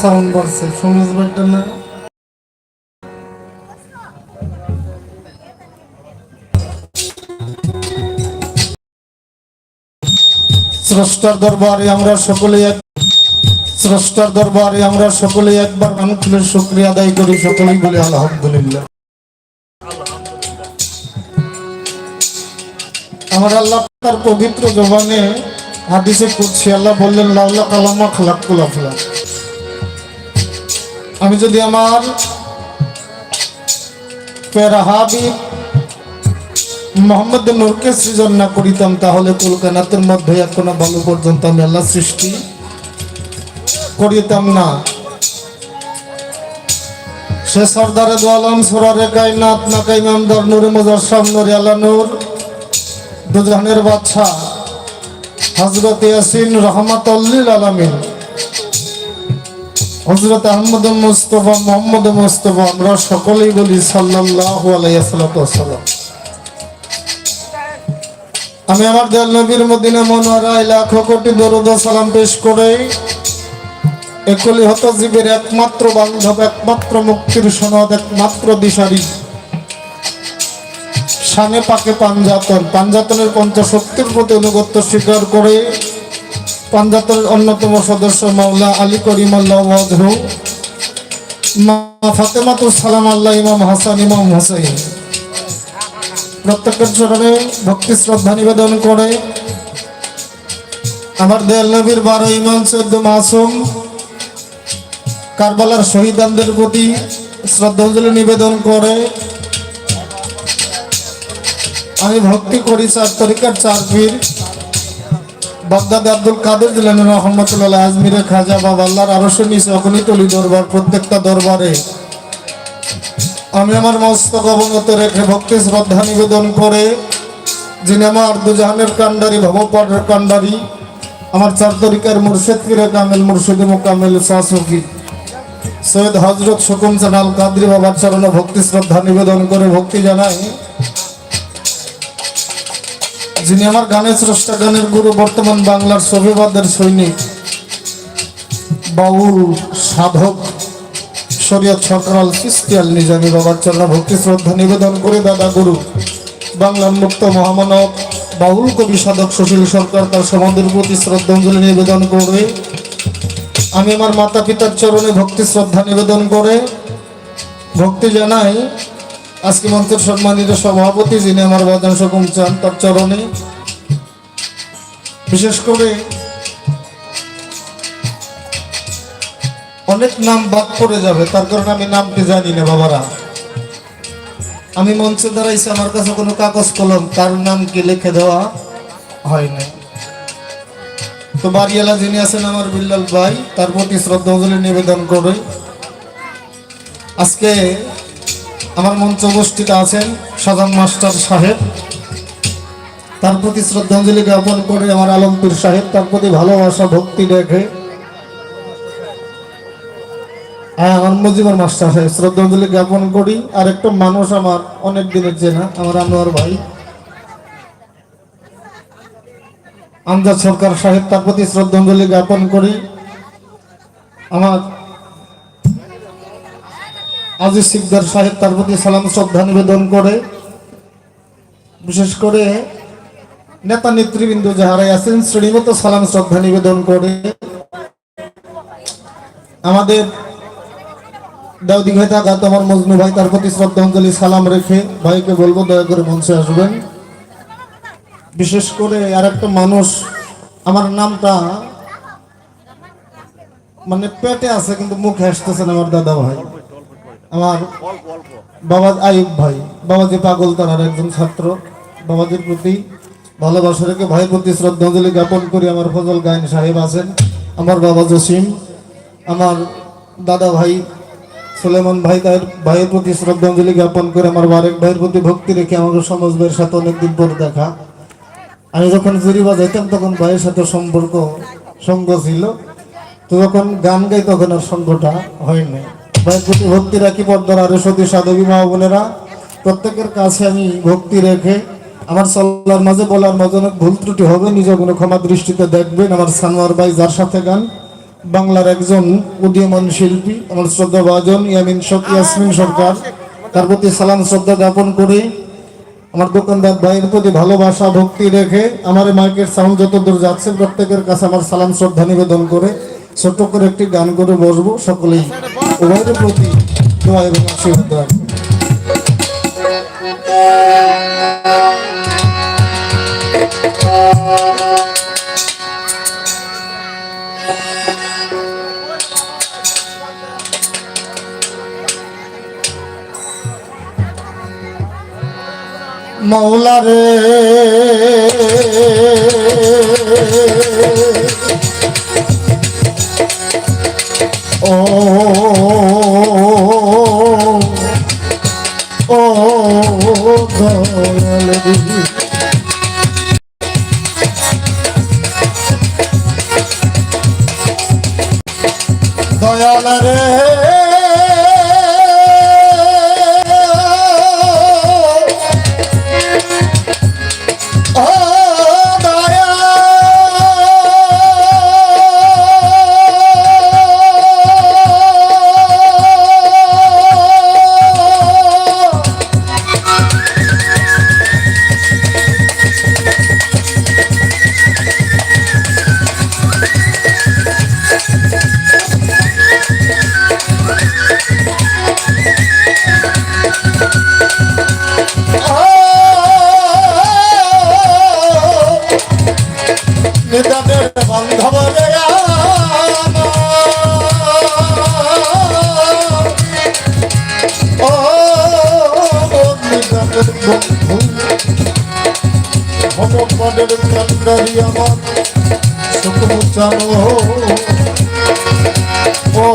Sound বাড়ছে সমিজ ভাইটা না। স্রষ্টার দরবারে আমরা সকলে এক স্রষ্টার দরবারে আমরা সকলে একবার মানুষের শুক্রিয়া আদায় করি, সকলেই বলি আলহামদুলিল্লাহ। আমার আল্লাহ তার পবিত্র জবানে হাদিসে করছি আল্লাহ বললেন, লাউলা কালামা খালাকুল আফলা আমি যদি আমার প্যারা হাবিব মোহাম্মদ নূরকে সৃজন না করিতাম, তাহলে কলকানাতের মধ্যে এখনও ভালো পর্যন্ত আমি আল্লাহ সৃষ্টি করিতাম না। সে সর্দারে দোয়ালাম সুরারে কাইনাত না কাইমামদার নূরে মুজাসসাম নূরে আল্লাহ নূর। দুজনের বাচ্চা হজরত ইয়াসিন রহমাতুল্লিল আলামিন। হজরত আহমদ মুস্তফা, মোহাম্মদ মুস্তফা, আমরা সকলেই বলি সাল্লাম আমি আমার দেয়াল নবীর মদিনা মনোয়ারায় লাখো কোটি দরুদ সালাম পেশ করে একলি হত জীবের একমাত্র বান্ধব, একমাত্র মুক্তির সনদ, একমাত্র দিশারি। সানে পাকে পাঞ্জাতন পাঞ্জাতনের পঞ্চশক্তির প্রতি অনুগত্য স্বীকার করে পাঞ্জাতনের অন্যতম সদস্য মাওলা আলী করিমাল্লাহ ওয়াজহু, মা ফাতেমাতুল সালাম আল্লাহ ইমাম হাসান, ইমাম হোসেন প্রত্যেকের চরণে ভক্তি, শ্রদ্ধা নিবেদন করে আমার দেয়াল নবীর বারো ইমাম চোদ্দ মাসুম, কারবালার শহীদানদের প্রতি শ্রদ্ধাঞ্জলি নিবেদন করে। আমি ভক্তি করি চার তরিকার চার পীর। বাগদাদ আব্দুল কাদের দিলেন রহমতুল্লাহ আজমিরে খাজা বাবা আল্লাহর আরও অগণিত অলি দরবার, প্রত্যেকটা দরবারে। আমি আমার মস্তক অবনত রেখে ভক্তি শ্রদ্ধা নিবেদন করে যিনি আমার দুজাহানের কান্ডারি ভবপটের কান্ডারি আমার চার তরিকার মুর্শেদ ফিরে কামেল, মুর্শিদ মোকামেল, শাসকি, সৈয়দ হজরত শুকুম জানাল কাদরি বাবার চরণে ভক্তি শ্রদ্ধা নিবেদন করে ভক্তি জানাই। যিনি আমার গানের স্রষ্টা, গানের গুরু, বর্তমান বাংলার সভিবাদের সৈনিক, বাউল সাধক, শরীয়ত সরকারাল ক্রিস্টিয়াল নিজামী বাবার চরণে ভক্তি, শ্রদ্ধা, নিবেদন করে দাদা গুরু বাংলার মুক্ত মহামানব, বাউল কবি, সাধক সুশীল সরকার তার সমাধির প্রতি শ্রদ্ধাঞ্জলি নিবেদন করে, আমি আমার মাতা পিতার চরণে ভক্তি, শ্রদ্ধা নিবেদন করে, ভক্তি জানাই আজকে মঞ্চের সম্মানিত সভাপতি যিনি আমার বাজান সকম চান তার চরণে, বিশেষ করে অনেক নাম বাদ পড়ে যাবে, তার কারণে আমি নামটি জানি না বাবারা। আমি মঞ্চে দাঁড়াইছি, আমার কাছে কোনো কাগজ কলম, তার নাম কি লিখে দেওয়া হয় নাই। তো বাড়িওয়ালা যিনি আছেন আমার বিল্লাল ভাই, তার প্রতি শ্রদ্ধাঞ্জলি নিবেদন করে, আজকে আমার মঞ্চ উপস্থিত আছেন সাজান মাস্টার সাহেব। তার প্রতি শ্রদ্ধাঞ্জলি জ্ঞাপন করে আমার আলমপুর সাহেব, তার প্রতি ভালোবাসা, ভক্তি রেখে আমার মজিবর মাস্টার সাহেব, শ্রদ্ধাঞ্জলি জ্ঞাপন করি। আর একটা মানুষ আমার, অনেক দিনের চেনা, আমার আনোয়ার ভাই। আমজাদ সরকার সাহেব, তার প্রতি শ্রদ্ধাঞ্জলি জ্ঞাপন করি। আমার আজিজ সিকদার সাহেব তার প্রতি সালাম, শ্রদ্ধা নিবেদন করে, বিশেষ করে নেতা নেতৃবৃন্দ যাহারাই আছেন শ্রেণীমতো সালাম, শ্রদ্ধা নিবেদন করে। আমাদের দাউদি ভাই থাকা তোমার মজনু ভাই তার প্রতি শ্রদ্ধাঞ্জলি, সালাম রেখে ভাইকে বলব, দয়া করে মঞ্চে আসবেন। বিশেষ করে আর একটা মানুষ, আমার নামটা মানে পেটে আছে, কিন্তু মুখে আসতেছেন আমার দাদা ভাই। আমার বাবা আয়ুব ভাই। বাবাজি পাগল তার একজন ছাত্র। বাবাজির প্রতি ভালোবাসা রেখে ভাইয়ের প্রতি শ্রদ্ধাঞ্জলি জ্ঞাপন করি। আমার ফজল গায়ন সাহেব আছেন, আমার বাবা জসিম, আমার দাদা ভাই সুলেমান ভাই তার ভাইয়ের প্রতি শ্রদ্ধাঞ্জলি জ্ঞাপন করে আমার বারেক ভাইয়ের প্রতি ভক্তি রেখে আমাকে সমাজ ভাইয়ের সাথে অনেকদিন পর দেখা। আমি যখন জুরি বাজাইতাম তখন ভাইয়ের সাথে সম্পর্ক সঙ্গ ছিল। তো যখন গান গাই তখন আর সঙ্গটা হয়নি প্রতি ভক্তি রাখি পর্দার আরও সতী সাধবী মা বোনেরা, প্রত্যেকের কাছে আমি ভক্তি রেখে আমার চলার মাঝে বলার মাঝে অনেক ভুল ত্রুটি হবে, নিজে কোনো ক্ষমা দৃষ্টিতে দেখবেন। আমার সানোয়ার ভাই যার সাথে গান, বাংলার একজন উদীয়মান শিল্পী, আমার শ্রদ্ধা ভাজন ইয়ামিন ইয়াসমিন সরকার। তার প্রতি সালাম, শ্রদ্ধা জ্ঞাপন করে আমার দোকানদার ভাইয়ের প্রতি ভালোবাসা, ভক্তি রেখে আমার মাইকের সাউন্ড যত দূর যাচ্ছে, প্রত্যেকের কাছে আমার সালাম, শ্রদ্ধা নিবেদন করে ছোট্ট করে একটি গান করে বসবো সকলেই। উভয়ের প্রতি দোয়া এবং আশীর্বাদ রাখব। মৌলা রে ও নিদানের বান্ধব রে ও নিদানের বন্ধু। ভগবানের চন্দ্রি আমার। সুখমুচানো ও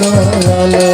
দয়াল।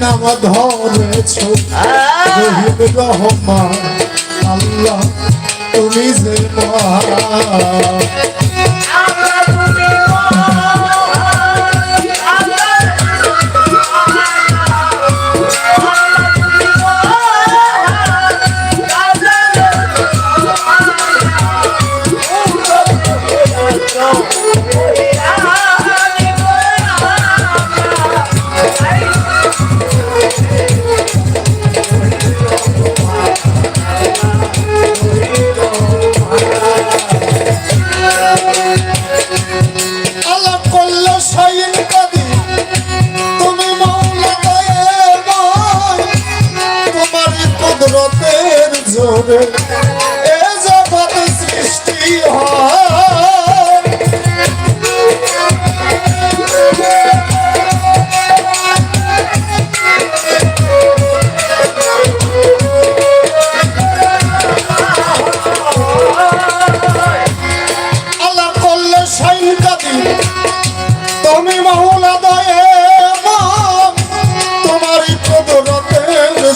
নাম ধরেছ। রহিম রহমান আল্লাহ তুমি যে মহান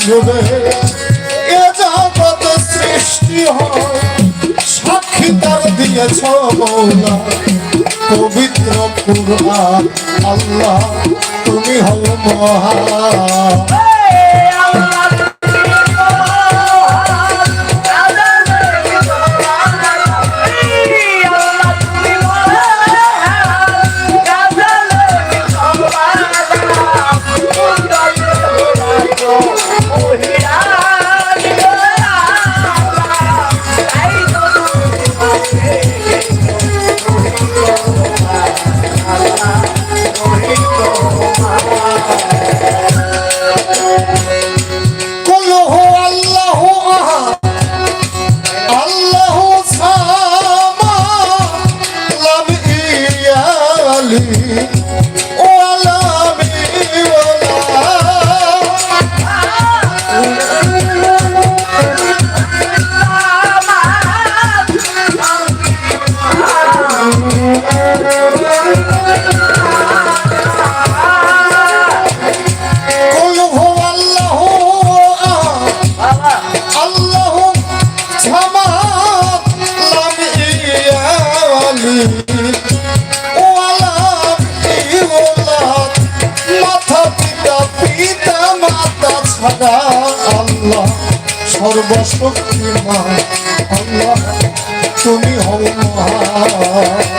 জোরে এ জগত সৃষ্টি হয়। সাক্ষী তার দিয়েছ মৌলা পবিত্র পুরা আল্লাহ, তুমি হল মহান ছাড়া আল্লাহ সর্বশক্তিমান আল্লাহ। তুমি হও মহান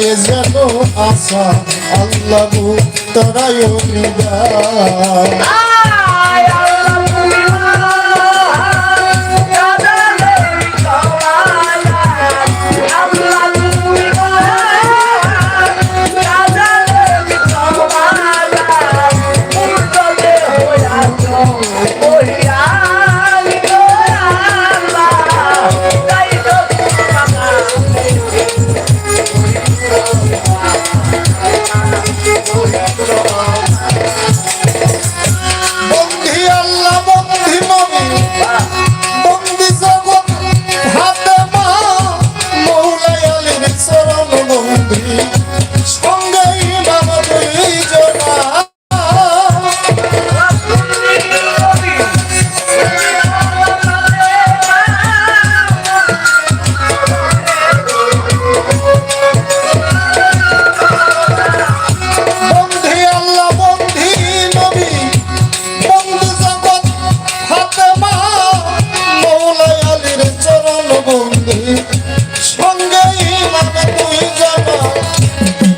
পায়ে যেন আশা আল্লাহ তোরাই নিদান।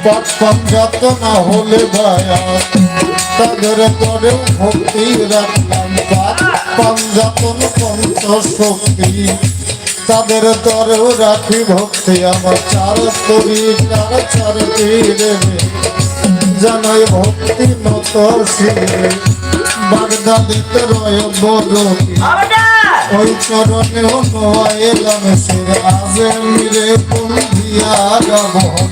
বাপন যত না হলে ভায়া তাদের করেও ভক্তি রাখলাম বাপন যতন শক্তি। তাদের তরেও রাখি ভক্তি আমার চার তরি চার চার তীরে। জানাই ভক্তি নত শিরে বাগদাদিতে রয় বড় ওই চরণে নোয়াইলাম শির। আজে মিরে বন্ধিয়া ভজ